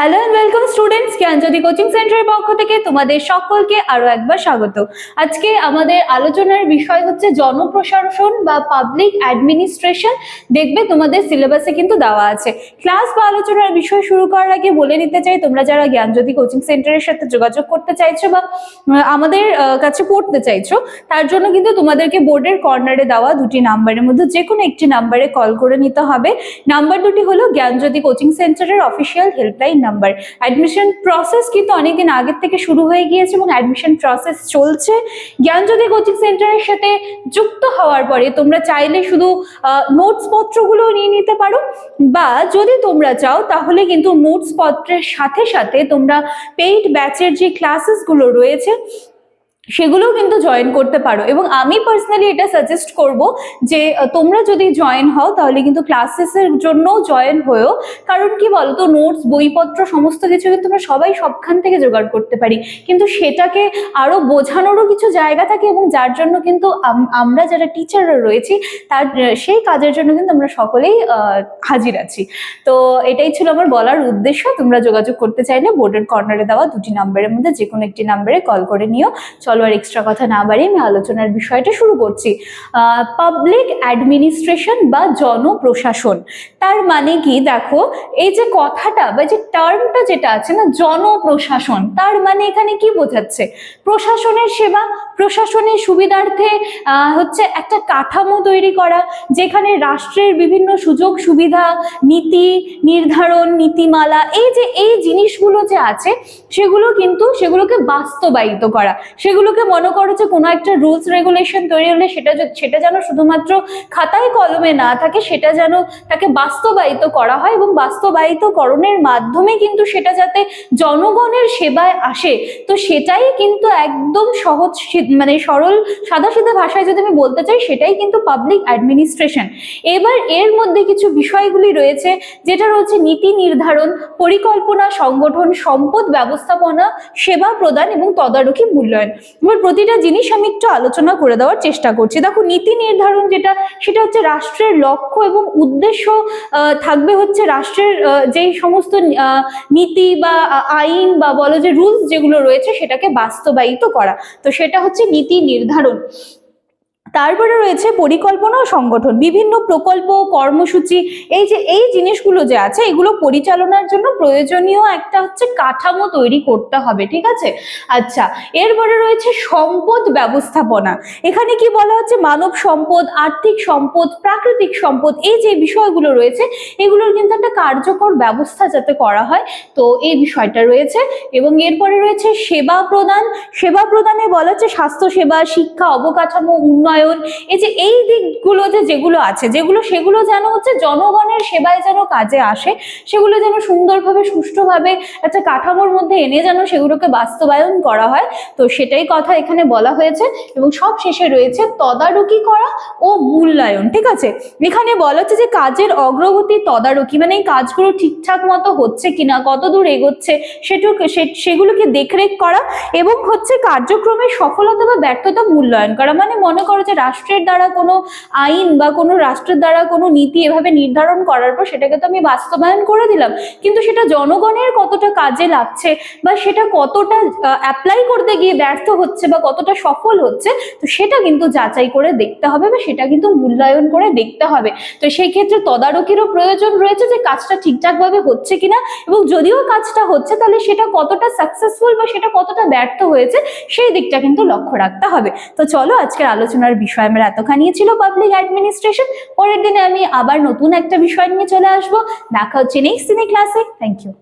Hello and welcome students Gyanjyoti coaching সেন্টারের পক্ষ থেকে তোমাদের সকলকে আরও একবার স্বাগত। আজকে আমাদের আলোচনার বিষয় হচ্ছে জনপ্রশাসন বা পাবলিক অ্যাডমিনিস্ট্রেশন দেখবে তোমাদের সিলেবাসে কিন্তু দেওয়া আছে। ক্লাস বা আলোচনার বিষয় শুরু করার আগে বলে নিতে চাই, তোমরা যারা জ্ঞানজ্যোতি কোচিং সেন্টারের সাথে যোগাযোগ করতে চাইছো বা আমাদের কাছে পড়তে চাইছো, তার জন্য কিন্তু তোমাদেরকে বোর্ডের কর্নারে দেওয়া দুটি নাম্বারের মধ্যে যে কোনো একটি নাম্বারে কল করে নিতে হবে। নাম্বার দুটি হলো জ্ঞানজ্যোতি কোচিং সেন্টারের official helpline number admission process কিন্তু অনেকদিন আগের থেকে শুরু হয়ে গিয়েছে এবং অ্যাডমিশন প্রসেস চলছে। জ্ঞানজ্যোতি কোচিং সেন্টারের সাথে যুক্ত হওয়ার পরে তোমরা চাইলে শুধু নোটস পত্রগুলো নিয়ে নিতে পারো। বা যদি তোমরা চাও, তাহলে কিন্তু নোটস পত্রের সাথে সাথে তোমরা পেইড ব্যাচের যে ক্লাসেসগুলো রয়েছে সেগুলোও কিন্তু জয়েন করতে পারো। এবং আমি পার্সোনালি এটা সাজেস্ট করব যে তোমরা যদি জয়েন হও, তাহলে কিন্তু ক্লাসেসের জন্য জয়েন হয়েও কারণ কি বলতো নোটস বইপত্র, সমস্ত কিছু কিন্তু আমরা সবাই সবখান থেকে জোগাড় করতে পারি। কিন্তু সেটাকে আরও বোঝানোরও কিছু জায়গা থাকে এবং যার জন্য কিন্তু আমরা যারা টিচাররা রয়েছি, তার সেই কাজের জন্য কিন্তু আমরা সকলেই হাজির আছি। তো এটাই ছিল আমার বলার উদ্দেশ্য। তোমরা যোগাযোগ করতে চাইলে বোর্ডের কর্নারে দেওয়া দুটি নাম্বারের মধ্যে যে কোনো একটি নাম্বারে কল করে নিও। চলো আর এক্সট্রা কথা না বাড়িয়ে আমি আলোচনার বিষয়টা শুরু করছি। পাবলিক অ্যাডমিনিস্ট্রেশন বা জনপ্রশাসন, তার মানে কি দেখো, এই যে কথাটা বা যে টার্মটা যেটা আছে না, জনপ্রশাসন, তার মানে এখানে কি বোঝাচ্ছে? প্রশাসনের সেবা, প্রশাসনের সুবিধার্থে হচ্ছে একটা কাঠামো তৈরি করা, যেখানে রাষ্ট্রের বিভিন্ন সুযোগ সুবিধা, নীতি নির্ধারণ, নীতিমালা, এই যে এই জিনিসগুলো যে আছে, সেগুলো কিন্তু সেগুলোকে বাস্তবায়িত করা সেগুলোকে মনে করো যে কোনো একটা রুলস রেগুলেশন তৈরি হলে সেটা সেটা যেন শুধুমাত্র খাতায় কলমে না থাকে, সেটা যেন তাকে বাস্তবায়িত করা হয় এবং বাস্তবায়িতকরণের মাধ্যমে কিন্তু সেটা যাতে জনগণের সেবায় আসে। তো সেটাই কিন্তু একদম সহজ মানে সরল, সাদা সাদাসিধা ভাষায় যদি আমি বলতে চাই, সেটাই কিন্তু পাবলিক অ্যাডমিনিস্ট্রেশন এবার এর মধ্যে কিছু বিষয়গুলি রয়েছে, যেটা রয়েছে নীতি নির্ধারণ, পরিকল্পনা সংগঠন, সম্পদ ব্যবস্থাপনা, সেবা প্রদান এবং তদারকি মূল্যায়ন। এবার প্রতিটা জিনিস আমি একটু আলোচনা করে দেওয়ার চেষ্টা করছি। দেখো, নীতি নির্ধারণ যেটা, সেটা হচ্ছে রাষ্ট্রের লক্ষ্য এবং উদ্দেশ্য থাকবে হচ্ছে রাষ্ট্রের যেই সমস্ত নীতি বা আইন বা বলো যে রুলস যেগুলো রয়েছে, সেটাকে বাস্তবায়িত করা। তো সেটা হচ্ছে নীতি নির্ধারণ। তারপরে রয়েছে পরিকল্পনা ও সংগঠন। বিভিন্ন প্রকল্প, কর্মসূচি, এই যে, এই জিনিসগুলো যে আছে, এগুলো পরিচালনার জন্য প্রয়োজনীয় একটা হচ্ছে কাঠামো তৈরি করতে হবে, ঠিক আছে? আচ্ছা এরপরে রয়েছে সম্পদ ব্যবস্থাপনা। এখানে কি বলা হচ্ছে? মানব সম্পদ, আর্থিক সম্পদ, প্রাকৃতিক সম্পদ, এই যে বিষয়গুলো রয়েছে, এগুলোর কিন্তু একটা কার্যকর ব্যবস্থা যাতে করা হয়, তো এই বিষয়টা রয়েছে। এবং এরপরে রয়েছে সেবা প্রদান। সেবা প্রদানে বলা হচ্ছে স্বাস্থ্য সেবা শিক্ষা, অবকাঠামো, উন্নয়ন এই যে এই দিকগুলো যে যেগুলো আছে, যেগুলো সেগুলো যেন হচ্ছে জনগণের সেবায় যেন কাজে আসে, সেগুলো যেন সুন্দরভাবে, সুষ্ঠুভাবে একটা কাঠামোর মধ্যে এনে যেন সেগুলোকে বাস্তবায়ন করা হয়, তো সেটাই কথা এখানে বলা হয়েছে এবং সব শেষে রয়েছে তদারকি করা ও মূল্যায়ন, ঠিক আছে? এখানে বলা হচ্ছে যে কাজের অগ্রগতি তদারকি মানে এই কাজগুলো ঠিকঠাক মতো হচ্ছে কিনা কত দূর এগোচ্ছে সেটুকু সেগুলোকে দেখরেখ করা এবং হচ্ছে কার্যক্রমের সফলতা বা ব্যর্থতা মূল্যায়ন করা মানে মনে করো যে রাষ্ট্রের দ্বারা কোনো আইন বা কোনো রাষ্ট্রের দ্বারা কোনো নীতি এভাবে নির্ধারণ করার পর সেটাকে তো আমি বাস্তবায়ন করে দিলাম। কিন্তু সেটা জনগণের কতটা কাজে লাগছে বা সেটা কতটা অ্যাপ্লাই করতে গিয়ে ব্যর্থ হচ্ছে বা কতটা সফল হচ্ছে, তো সেটা কিন্তু যাচাই করে দেখতে হবে বা সেটা কিন্তু মূল্যায়ন করে দেখতে হবে। তো সেই ক্ষেত্রে তদারকিরও প্রয়োজন রয়েছে যে কাজটা ঠিকঠাকভাবে হচ্ছে কিনা এবং যদিও কাজটা হচ্ছে তাহলে সেটা কতটা সাকসেসফুল বা সেটা কতটা ব্যর্থ হয়েছে, সেই দিকটা কিন্তু লক্ষ্য রাখতে হবে। তো চলো আজকের আলোচনার বিষয় আমার এতখানি ছিল পাবলিক অ্যাডমিনিস্ট্রেশন পরের দিনে আমি আবার নতুন একটা বিষয় নিয়ে চলে আসব। দেখা হচ্ছে নেক্সট দিনে ক্লাসে থ্যাংক ইউ